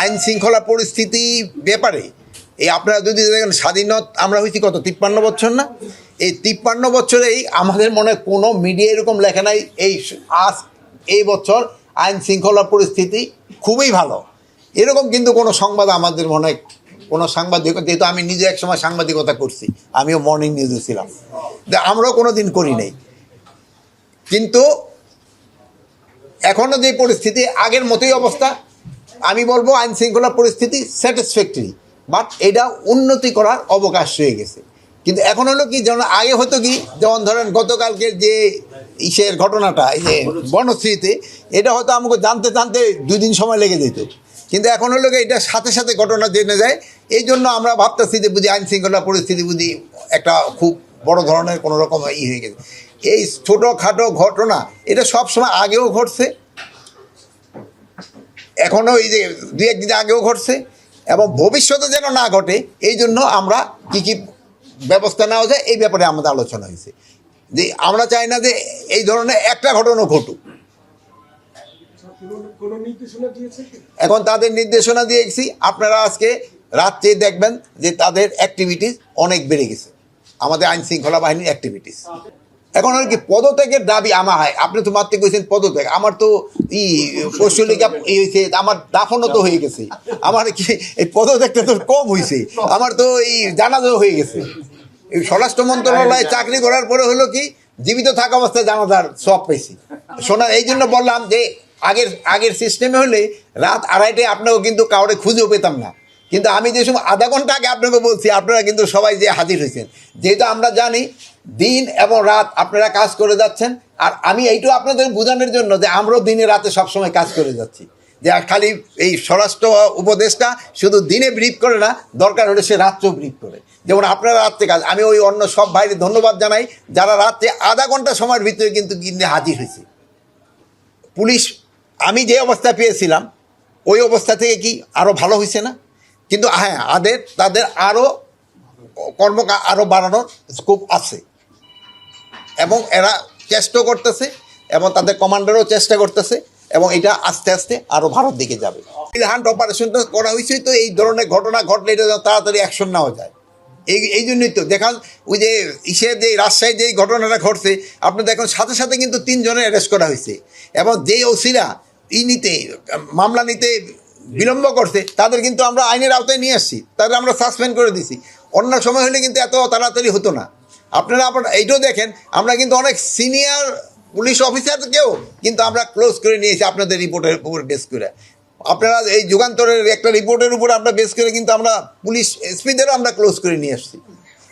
আইন শৃঙ্খলা পরিস্থিতি ব্যাপারে, এই আপনারা যদি দেখেন স্বাধীনত, আমরা হয়েছি কত, তিপ্পান্ন বছর না? এই তিপ্পান্ন বছরেই আমাদের মনে কোনো মিডিয়া এরকম লেখা নাই, এই আজ, এই বছর আইন শৃঙ্খলা পরিস্থিতি খুবই ভালো। এরকম কিন্তু কোনো সংবাদ আমাদের মনে হয় কোনো সাংবাদিক, যেহেতু আমি নিজে এক সময় সাংবাদিকতা করছি, আমিও মর্নিং নিউজে ছিলাম। আমরাও কোনো দিন করি নাই। কিন্তু এখনও যে পরিস্থিতি, আগের মতোই অবস্থা আমি বলব আইন শৃঙ্খলা পরিস্থিতি স্যাটিসফ্যাক্টরি বাট এটা উন্নতি করার অবকাশ হয়ে গেছে। কিন্তু এখন হলো কি, যেমন আগে হতো কি, যেমন ধরেন গতকালকের যে ইসের ঘটনাটা, এই যে বনশ্রীতে, এটা হয়তো আমাকে জানতে জানতে দুই দিন সময় লেগে যেত। কিন্তু এখন হলো কি, এটা সাথে সাথে ঘটনা জেনে যায়। এই জন্য আমরা ভাবতেছি যে বুঝি আইন শৃঙ্খলা পরিস্থিতি বুঝি একটা খুব বড় ধরনের কোনো রকম ই হয়ে গেছে। এই ছোটোখাটো ঘটনা, এটা সব সময় আগেও ঘটছে। এখনও এই যে দু একদিন আগেও ঘটছে এবং ভবিষ্যতে যেন না ঘটে, এই জন্য আমরা কী কী ব্যবস্থা নেওয়া যায়, এই ব্যাপারে আমাদের আলোচনা হয়েছে। যে আমরা চাই না যে এই ধরনের একটা ঘটনা ঘটুক? এখন তাদের নির্দেশনা দিয়েছি, আপনারা আজকে রাত্রে দেখবেন যে তাদের অ্যাক্টিভিটিস অনেক বেড়ে গেছে। আমাদের আইন শৃঙ্খলা বাহিনীর অ্যাক্টিভিটিস এখন আর কি পদত্যাগের দাবি আমার হয়। আপনি তো মাত্র কইছেন পদত্যাগ। আমার তো ই পশুলিকা ই হয়েছে আমার দাফনও তো হয়ে গেছে। আমার কি এই পদত্যাগটা তো কম হয়েছে আমার তো এই জানাজাও হয়ে গেছে। এই স্বরাষ্ট্র মন্ত্রণালয়ে চাকরি করার পরে হলো কি, জীবিত থাকা অবস্থায় জানাজার সব পেয়েছি। শোনা এই জন্য বললাম যে আগের আগের সিস্টেমে হলে রাত আড়াইটায় আপনাকেও কিন্তু কাউরে খুঁজেও পেতাম না। কিন্তু আমি যে সময় আধা ঘণ্টা আগে আপনাকে বলছি, আপনারা কিন্তু সবাই যে হাজির হয়েছেন। যেহেতু আমরা জানি দিন এবং রাত আপনারা কাজ করে যাচ্ছেন, আর আমি এইটুকু আপনাদের বোঝানোর জন্য যে আমরাও দিনে রাতে সবসময় কাজ করে যাচ্ছি। যে খালি এই স্বরাষ্ট্র উপদেশটা শুধু দিনে ব্রিফ করে না, দরকার হলে সে রাত্রেও ব্রিফ করে। যেমন আপনারা রাত্রে কাজ, আমি ওই অন্য সব বাইরে ধন্যবাদ জানাই, যারা রাত্রে আধা ঘণ্টা সময়ের ভিতরে কিন্তু গিন্নে হাজির হয়েছে। পুলিশ, আমি যে অবস্থা পেয়েছিলাম, ওই অবস্থা থেকে কি আরও ভালো হয়েছে না? কিন্তু হ্যাঁ আদের, তাদের আরও কর্ম আরও বাড়ানোর স্কোপ আছে। এবং এরা চেষ্টা করতেছে, এবং তাদের কমান্ডারও চেষ্টা করতেছে, এবং এটা আস্তে আস্তে আরও ভারত দিকে যাবে। হান্ট অপারেশনটা করা হয়েছে তো, এই ধরনের ঘটনা ঘটলে এটা তাড়াতাড়ি অ্যাকশন নেওয়া যায়। এই এই জন্যই তো, দেখান, ওই যে ইসের যে, রাজশাহীর যে ঘটনাটা ঘটছে আপনি দেখুন, সাথে সাথে কিন্তু তিনজনের অ্যারেস্ট করা হয়েছে। এবং যেই ওসিরা, ই নিতে, মামলা নিতে বিলম্ব করছে, তাদের কিন্তু আমরা আইনের আওতায় নিয়ে আসছি, তাদের আমরা সাসপেন্ড করে দিছি। অন্য সময় হলে কিন্তু এত তাড়াতাড়ি হতো না। আপনারা আবার এইটাও দেখেন, আমরা কিন্তু অনেক সিনিয়র পুলিশ অফিসারকেও কিন্তু আমরা ক্লোজ করে নিয়েছি আপনাদের রিপোর্টের উপর বেস করে। আপনারা এই যুগান্তরের একটা রিপোর্টের উপর আমরা বেস করে কিন্তু আমরা পুলিশ এসপিদেরও আমরা ক্লোজ করে নিয়ে আসছি।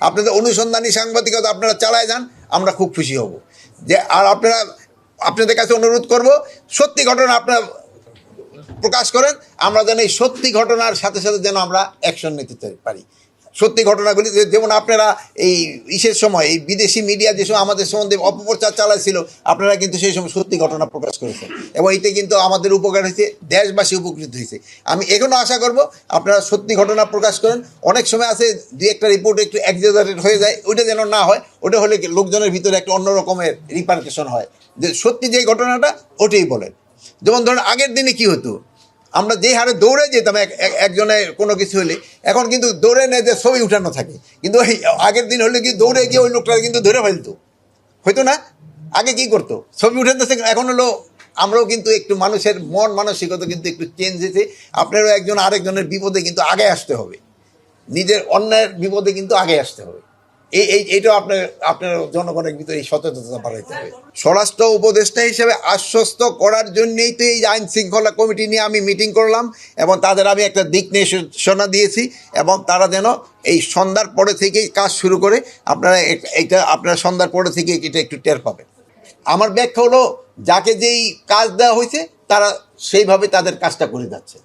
আপনাদের অনুসন্ধানী সাংবাদিকতা আপনারা চালায় যান, আমরা খুব খুশি হব। যে, আর আপনারা, আপনাদের কাছে অনুরোধ করব, সত্যি ঘটনা আপনারা প্রকাশ করেন, আমরা যেন এই সত্যি ঘটনার সাথে সাথে যেন আমরা অ্যাকশন নিতে পারি। সত্যি ঘটনাগুলি যেমন আপনারা এই ইসের সময়, এই বিদেশি মিডিয়া যে সময় আমাদের সম্বন্ধে অপপ্রচার চালাইছিল, আপনারা কিন্তু সেই সময় সত্যি ঘটনা প্রকাশ করেছেন। এবং এতে কিন্তু আমাদের উপকার হয়েছে, দেশবাসী উপকৃত হয়েছে। আমি এখনও আশা করব, আপনারা সত্যি ঘটনা প্রকাশ করেন। অনেক সময় আছে, দুই একটা রিপোর্ট একটু এক্সাজারেট হয়ে যায়, ওইটা যেন না হয় ওটা হলে লোকজনের ভিতরে একটা অন্য রকমের রিপার্কেশন হয়। যে সত্যি যে ঘটনাটা, ওটাই বলেন। যেমন ধরুন, আগের দিনে কি হতো? আমরা যে হারে দৌড়ে যেতাম, এক, এক- একজনের কোনো কিছু হলে, এখন কিন্তু দৌড়ে নেয় যে ছবি উঠানো থাকে, কিন্তু ওই আগের দিন হলে কি দৌড়ে গিয়ে ওই লোকটা কিন্তু ধরে ফেলতো? হয়তো না? আগে কি করতো? ছবি উঠাতে এখন হলো আমরাও কিন্তু একটু মানুষের মন মানসিকতা কিন্তু একটু চেঞ্জ হয়েছে আপনারও একজন আরেকজনের বিপদে কিন্তু আগে আসতে হবে। নিজের অন্যের বিপদে কিন্তু আগে আসতে হবে। এই এই, এইটাও আপনার আপনার জনগণের ভিতরে এই সচেতনতা বাড়াইতে হবে। স্বরাষ্ট্র উপদেষ্টা হিসেবে আশ্বস্ত করার জন্যই তো এই আইন শৃঙ্খলা কমিটি নিয়ে আমি মিটিং করলাম এবং তাদের আমি একটা দিক নির্দেশনা দিয়েছি এবং তারা যেন এই সন্ধ্যার পরে থেকেই কাজ শুরু করে, আপনারা এ- এইটা আপনারা সন্ধ্যার পরে থেকে এটা একটু টের পাবেন। আমার ব্যাখ্যা হলো, যাকে যেই কাজ দেওয়া হয়েছে, তারা সেইভাবে তাদের কাজটা করে যাচ্ছে।